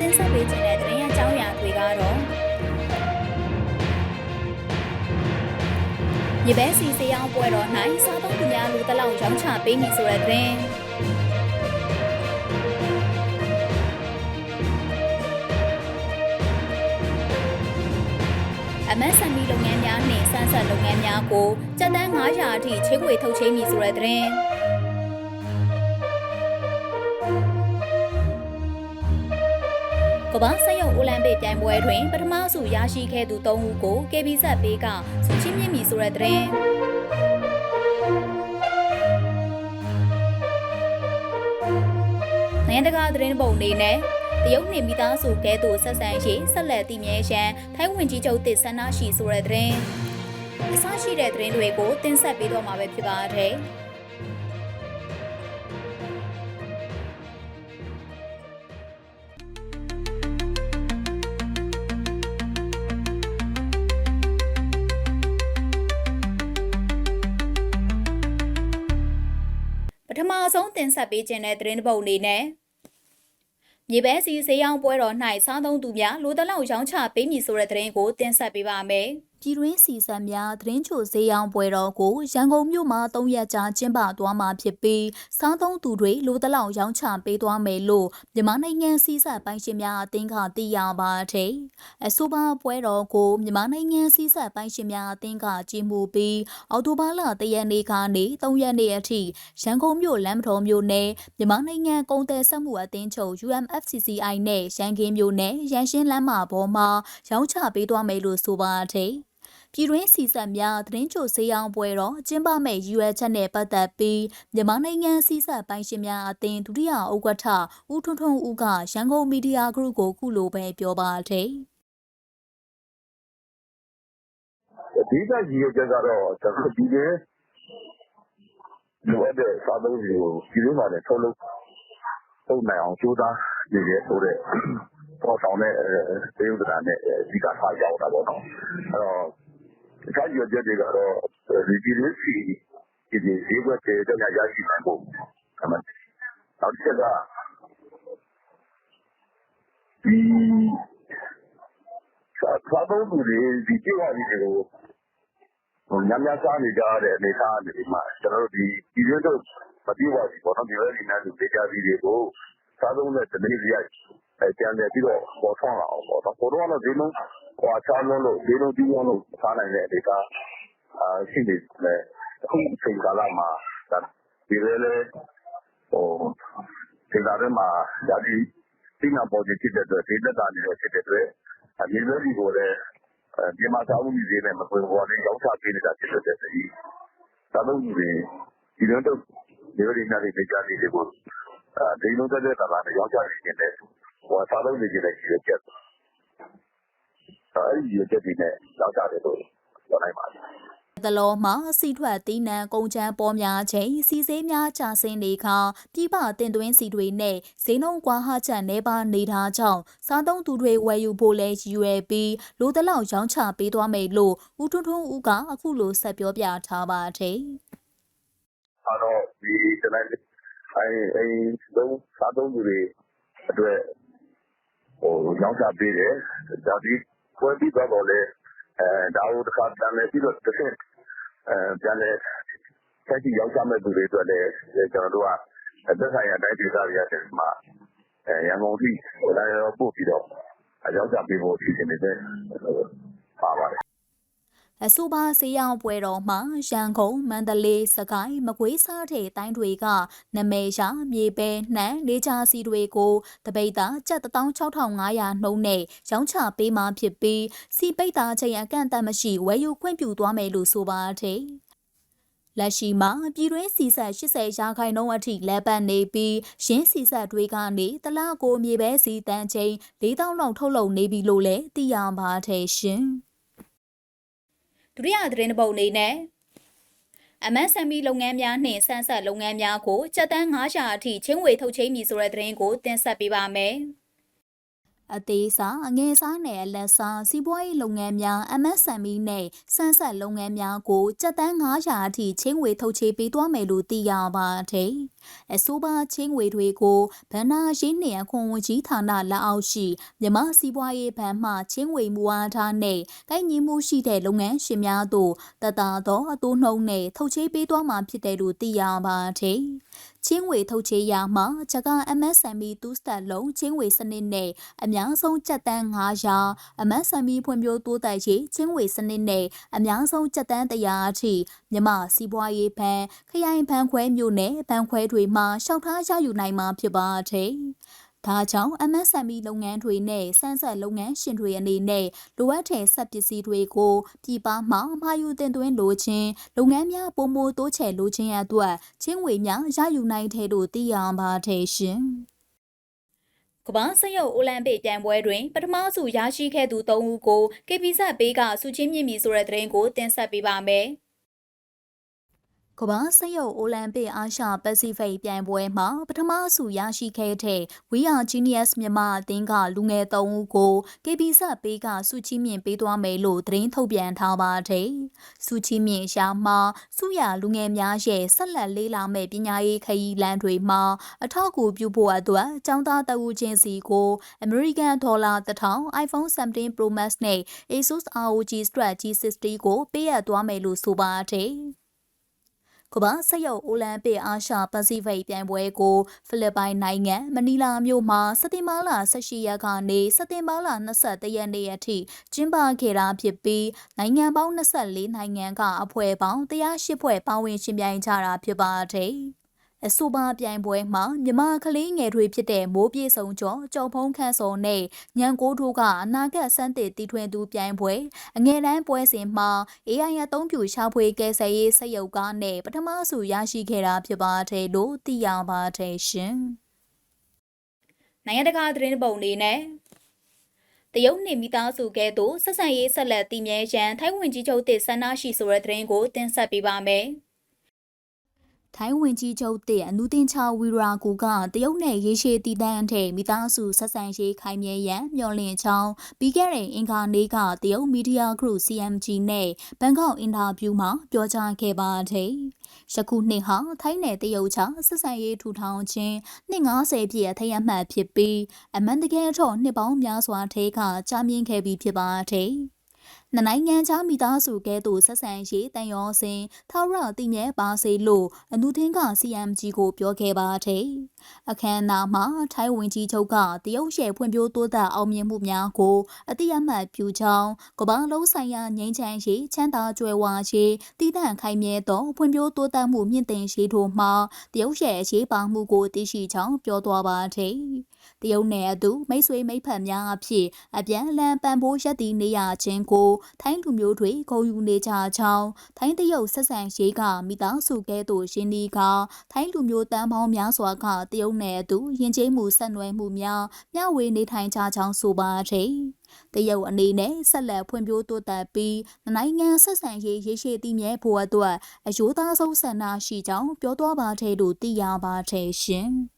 တင်ဆက်ပေးခြင်းတဲ့သတင်းအကြောင်းအရာတွေကတော့မြေပဲစီစေးအောင်ပွဲတော်၌စားသုံးသူများလူတလောက်ရောင်းချပေးမည်ဆိုတဲ့သတင်းအမတ်ဆန်မီလုပ်ငန်းများနှင့်ဆန်းဆက်လုပ်ငန်းများကိုစက်တန်း900အထိချေးငွေထုတ်ချေးမည်ဆိုတဲ့သတင်း ကမ္ဘာစက်ရုံအိုလံပစ်ပြိုင်ပွဲတွင်ပထမဆုရရှိခဲ့သူ၃ဦးကို KBZ ဘေးကဆုချီးမြှင့်မည်ဆိုတဲ့သတင်းနိုင်ငံတကာသတင်းပုံအနေနဲ့တရုတ်နှင့်မိသားစုကဲသို့ဆက်ဆံရေးဆက်လက်တည်မြဲရန်ထိုင်းဝင်ကြီးချုပ်တစ်ဆန္ဒရှိဆိုတဲ့သတင်းအစရှိတဲ့သတင်းတွေကိုတင်ဆက်ပေးတော့မှာပဲဖြစ်ပါတယ်။ ထမဆုံးတင်ဆက်ပေးခြင်းတဲ့သတင်းတစ်ပုဒ်အနေနဲ့မြေပဲစီစေးရောင်းပွဲတော်၌စားသုံးသူများလိုတလောက်ရောင်းချပေးမည်ဆိုတဲ့သတင်းကိုတင်ဆက်ပေးပါမယ်။ ပြည်တွင်းစီစံများသတင်းချိုစေးရောင်းပွဲတော်ကိုရန်ကုန်မြို့မှာ၃ရက်ကြာကျင်းပသွားမှာဖြစ်ပြီးစားသုံးသူတွေလိုတလောက်ရောင်းချပေးသွားမယ်လို့မြန်မာနိုင်ငံစီစံပိုင်ရှင်များအသင်းကသိရပါတယ်။အဆိုပါပွဲတော်ကိုမြန်မာနိုင်ငံစီစံပိုင်ရှင်များအသင်းကကြီးမှုပြီးအော်တိုဘာလ၁ရက်နေ့ကနေ၃ရက်နေ့အထိရန်ကုန်မြို့လမ်းမတော်မြို့နယ်မြန်မာနိုင်ငံကုန်သည်စက်မှုအသင်းချုပ် UMFCCI နဲ့ရန်ကင်းမြို့နယ်ရန်ရှင်းလမ်းမပေါ်မှာရောင်းချပေးသွားမယ်လို့ဆိုပါတယ်။ ပြည်တွင်းစီစံများသတင်းချိုဆေးရောင်းပွဲတော်ကျင်းပမဲ့ရွယ်ချက်နဲ့ပတ်သက်ပြီးမြန်မာနိုင်ငံစီစံပိုင်ရှင်များအသင်းဒုတိယဥက္ကဋ္ဌဦးထွန်းထွန်းဦးကရန်ကုန်မီဒီယာဂရုကိုခုလိုပဲပြောပါတယ်အဓိကရည်ရွယ်ချက်ကတော့ကျွန်တော်ဒီလေလိုအပ်တဲ့စားသုံးစီကိုဒီလိုမှလည်းထုတ်လုပ်ထုတ်နိုင်အောင်ကြိုးစားရည်ရွယ်ဆိုတဲ့ပေါ်ဆောင်တဲ့တေးဥဒ္ဒါနဲ့အဓိကထားရောက်တာပေါ့နော်အဲ့တော့ တခြားရည်ရွယ်ချက်တွေကတော့ဒီဒီလေးစီဒီဒီဈေးကွက်တွေတော့ရရှိနိုင်ဖို့အမှန်နောက်တစ်ချက်ကဒီစားသုံးသူတွေဒီကြေးဝါကြီးတွေကိုဟို များများစားနေကြတဲ့ အနေအထားအနေမှာကျွန်တော်တို့ဒီပြည်တွင်းတို့မပြေဝစီပေါ့နော်ဒီလိုဒီနားသူဒေတာစီတွေကို စားသုံးတဲ့တနည်းစရိုက်အဲကြံတယ်ပြီးတော့ ပေါ်ဆောင်လာအောင်ပေါ့နော်ပေါ်တော့တော့ဒီလုံး ဟိုအခြားလုံးလို့ဒီလုံးပြီးအောင်လို့ စားနိုင်တဲ့ အနေအထားအာရှိနေတယ်အခုချိန်ကာလမှာဒါဒီလေလေဟိုဒီလာထဲမှာဒါဒီဒီနာပေါ်ဖြစ်တဲ့အတွက်ဒီလက်တာနေတော့ဖြစ်တဲ့အတွက်အမြင်လေးကိုလည်းအဲဒီမှာသာဝတိတွေနဲ့မပွင့်ပေါ်နေရောက်ချပေးနေတာ ဖြစ်တဲ့ဒီသာသုံးသူတွေဒီလိုတော့ဒီလိုတွေနဲ့ဒီကြားနေတွေကိုအဲဒီလိုတဲ့တာလာရောက်ချနေတယ်ဟိုသာသုံးနေကြတဲ့ ရည်ချက် အဲဒီရည်ချက်တွေနဲ့ရောက်ချတယ်လို့ပြောနိုင်ပါတယ်တလောမှာစီထွက်တီးနှံကုန်ချမ်းပေါ်များချိန်စီစေးများကျဆင်းနေခါပြည်ပတင်သွင်းစီတွေနဲ့ဈေးနှုန်းကွာဟချက်နေပါနေတာကြောင့်စားသုံးသူတွေဝယ်ယူဖို့လဲရည်ရွယ်ပြီးလိုတလောက်ရောင်းချပေးသွားမယ်လို့ဦးထွန်းထွန်းဦးကအခုလိုဆက်ပြောပြထားပါတယ်အဲ့တော့ဒီတနေ့အဲအဲသုံးစားသုံးသူတွေအတွက်ဟိုရောင်းချပေးတယ်ဒါဒီ ပွဲပြီးတော့လည်းအဲဒါကိုတစ်ခါတမ်းလည်းပြီးတော့တစ်ဆက်အဲပြန်လည်းဆက်ကြည့်ရောက်ချမဲ့သူတွေအတွက်လည်း ကျွန်တော်တို့က သက်ဆိုင်ရာ တိုင်းဒေသတွေရတယ်မှာအဲရန်ကုန်ထိလာရောက်ပို့ပြီးတော့အရောက်ချပေးဖို့ အစီအစဉ်တွေပါပါတယ် အဆိုပါစေးရောင်ပွဲတော်မှာရန်ကုန်မန္တလေးစကိုင်းမကွေးစားတဲ့တိုင်းတွေကနမဲရှာမြေပဲနှံနေချာစီတွေကိုတပိတ်တာကျပ်16500နှုန်းနဲ့ရောင်းချပေးမှဖြစ်ပြီးစီပိတ်တာချိန်အကန့်အသတ်မရှိဝယ်ယူခွင့်ပြုသွားမယ်လို့ဆိုပါတယ်လက်ရှိမှာပြည်တွင်းစီဆက်80ရာခိုင်နှုန်းအထိလက်ပတ်နေပြီးရင်းစီဆက်တွေကနေတလကိုမြေပဲစီတန်ချိန်4000လောက်ထုတ်လုပ်နေပြီလို့လည်းသိရပါတယ်ရှင် ဒုတိယသတင်းတစ်ပုဒ်အနေနဲ့ MSME လုပ်ငန်းများနှင့်ဆန်းဆက်လုပ်ငန်းများကိုစက်တန်း900အထိချင်းဝေထုတ်ချင်းမည်ဆိုတဲ့သတင်းကိုတင်ဆက်ပေးပါမယ် အသေးစားအငယ်စားနယ်အလက်စားစီးပွားရေးလုပ်ငန်းများ MSME နဲ့စမ်းဆက်လုပ်ငန်းများကိုစက်တန်း900အထိချင်းဝေထုတ်ချေပေးသွားမယ်လို့သိရပါတယ်။အဆိုပါချင်းဝေတွေကိုဗန္နာရင်းနှင့်အခွန်ဝန်ကြီးဌာနလက်အောက်ရှိမြမစီးပွားရေးဘဏ်မှချင်းဝေမူအားထားနဲ့ကိုက်ညီမှုရှိတဲ့လုပ်ငန်းရှင်များတို့တတသောအတိုးနှုံနဲ့ထုတ်ချေပေးသွားမှာဖြစ်တယ်လို့သိရပါတယ်။ ချင်းဝေထုတ်ချေရမှာချက MSME 2 step လုံးချင်းဝေစနစ်နဲ့အများဆုံးကြက်တန်း900 MSME ဖွံ့ဖြိုးတိုးတက်ရေးချင်းဝေစနစ်နဲ့အများဆုံးကြက်တန်း100အထိမြမစီးပွားရေးဘဏ်ခရိုင်ဘဏ်ခွဲမျိုးနဲ့ဘဏ်ခွဲတွေမှာရှောက်ထားရယူနိုင်မှာဖြစ်ပါတယ်။ ဒါကြောင့် MSME လုပ်ငန်းတွေနဲ့စမ်းဆက်လုပ်ငန်းရှင်တွေအနေနဲ့လိုအပ်တဲ့စက်ပစ္စည်းတွေကိုပြည်ပမှမှာယူတင်သွင်းလိုခြင်းလုပ်ငန်းများပုံမတိုးချဲ့လိုခြင်းအတွက်ချင်းဝေများရယူနိုင်တဲ့လို့သိရပါတယ်ရှင်။ကမ္ဘာစရုပ်အိုလံပစ်ပြိုင်ပွဲတွင်ပထမဆုရရှိခဲ့သူ၃ဦးကို KPZ ဘေးကဆုချင်းမြင့်မီဆိုတဲ့သတင်းကိုတင်ဆက်ပေးပါမယ်။ ကမ္ဘာစရုပ်အိုလံပစ်အာရှပစိဖိတ်ပြိုင်ပွဲမှာပထမဆုရရှိခဲ့တဲ့ We Are Genius မြန်မာအသင်းကလူငယ်၃ဦးကို KBZ ပေးကဆုချီးမြှင့်ပေးသွားမယ်လို့သတင်းထုတ်ပြန်ထားပါတယ်။ဆုချီးမြှင့်ရာမှာဆုရလူငယ်များရဲ့ဆက်လက်လေးလာမဲ့ပညာရေးခရီးလမ်းတွေမှာအထောက်အကူပြုဖို့အတွက်ចောင်းသားတအူချင်းစီကို American Dollar 1000 iPhone 17 Pro Max နဲ့ Asus ROG Strap G60 ကိုပေးအပ်သွားမယ်လို့ဆိုပါတယ်။ ကမ္ဘာစရုပ်အိုလံပစ်အာရှပစိဖိတ်ပြိုင်ပွဲကိုဖိလစ်ပိုင်နိုင်ငံမနီလာမြို့မှာစက်တင်ဘာလ18ရက်ကနေစက်တင်ဘာလ21ရက်နေ့အထိကျင်းပခဲ့တာဖြစ်ပြီးနိုင်ငံပေါင်း24နိုင်ငံကအဖွဲ့ပေါင်း108ဖွဲ့ပါဝင်ရှင်ပြိုင်ကြတာဖြစ်ပါတယ်။ အဆိုပါပြိုင်ပွဲမှာမြမကလေးငယ်တွေဖြစ်တဲ့မိုးပြေဆောင်ကျော်ကြော်ဖုံးခန့်စော်နဲ့ညံကိုတို့ကအနာဂတ်စမ်းသစ်တီထွင်သူပြိုင်ပွဲအငယ်တန်းပွဲစဉ်မှာ AI အသုံးပြုရှာဖွေကယ်ဆယ်ရေးစက်ရုပ်ကားနဲ့ပထမဆုရရှိခဲ့တာဖြစ်ပါတယ်လို့သိရပါတယ်ရှင်။နိုင်ငံတကာသတင်းပုံနေနဲ့တရုတ်နှင့်မိသားစုကဲ့သို့ဆက်ဆံရေးဆက်လက်တည်မြဲရန်ထိုင်းဝင်ကြီးချုပ်သစ်ဆန္ဒရှိဆိုတဲ့သတင်းကိုတင်ဆက်ပေးပါမယ်။ ထိုင်းဝင်ကြီးချုပ်တဲ့အနုတင်ချဝီရာကူကတရုတ်နယ်ရေရှည်တည်တံ့တဲ့မိသားစုဆက်ဆံရေးခိုင်မြဲရန်မျှော်လင့်ကြောင်းပြီးခဲ့တဲ့အင်္ဂါနေ့ကတရုတ်မီဒီယာဂရု CMG နဲ့ဘန်ကောက်အင်တာဗျူးမှာပြောကြားခဲ့ပါတယ်။ယခုနှစ်ဟာထိုင်းနယ်တရုတ်ချဆက်ဆံရေးထူထောင်ခြင်းနှစ်90ပြည့်အထိမ်းအမှတ်ဖြစ်ပြီးအမှန်တကယ်တော့နှစ်ပေါင်းများစွာထဲကကြာမြင့်ခဲ့ပြီးဖြစ်ပါတယ်။ နှစ်နိုင်ငံကြားမိသားစုကဲ့သို့ဆက်ဆံရေးတန်ရောစင်ထာဝရတည်မြဲပါစေလို့အနုထင်းက CMG ကိုပြောခဲ့ပါတယ်။အခမ်းအနားမှာထိုင်းဝန်ကြီးချုပ်ကတရုတ်ရဲ့ဖွံ့ဖြိုးတိုးတက်အောင်မြင်မှုများကိုအတိအမှတ်ပြုကြောင်းကမ္ဘာလုံးဆိုင်ရာငြိမ်းချမ်းရေးချမ်းသာကြွယ်ဝရေးတည်တံ့ခိုင်မြဲသောဖွံ့ဖြိုးတိုးတက်မှုမြင့်တင်ရေးတို့မှာတရုတ်ရဲ့အရေးပါမှုကိုသိရှိကြောင်းပြောသွားပါတယ်။တရုတ်နယ်အတူမိတ်ဆွေမိတ်ဖက်များအဖြစ်အပြန်အလှန်ပံ့ပိုးရပ်တည်နေရခြင်းကိုထိုင်းလူမျိုးတွေဂုဏ်ယူနေကြကြောင်းထိုင်းတရုတ်ဆက်ဆံရေးကမိသားစုကဲသို့ရင်းနှီးကထိုင်းလူမျိုးတန်းပေါင်းများစွာကတရုတ်နယ်အတူယဉ်ကျေးမှုဆက်နွယ်မှုများမျှဝေနေထိုင်ကြကြောင်းဆိုပါတယ်။တရုတ်အနေနဲ့ဆက်လက်ဖွံ့ဖြိုးတိုးတက်ပြီးနိုင်ငံဆက်ဆံရေးရရှိတည်မြဲဖို့အတွက်အယိုးသားဆုံးဆန္ဒရှိကြောင်းပြောသွားပါတယ်လို့သိရပါတယ်ရှင်။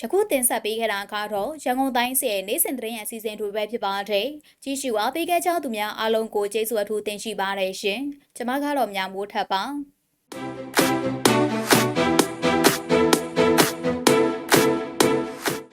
ယခုတင်ဆက်ပေးခဲ့တာကတော့ရန်ကုန်တိုင်းစီရဲ့နေ့စဉ်သတင်းအစီအစဉ်တွေပဲဖြစ်ပါတယ်။ကြည့်ရှုအားပေးခဲ့ကြသူများအားလုံးကိုကျေးဇူးအထူးတင်ရှိပါတယ်ရှင်။ကျွန်မကတော့မြမိုးထပ်ပါ။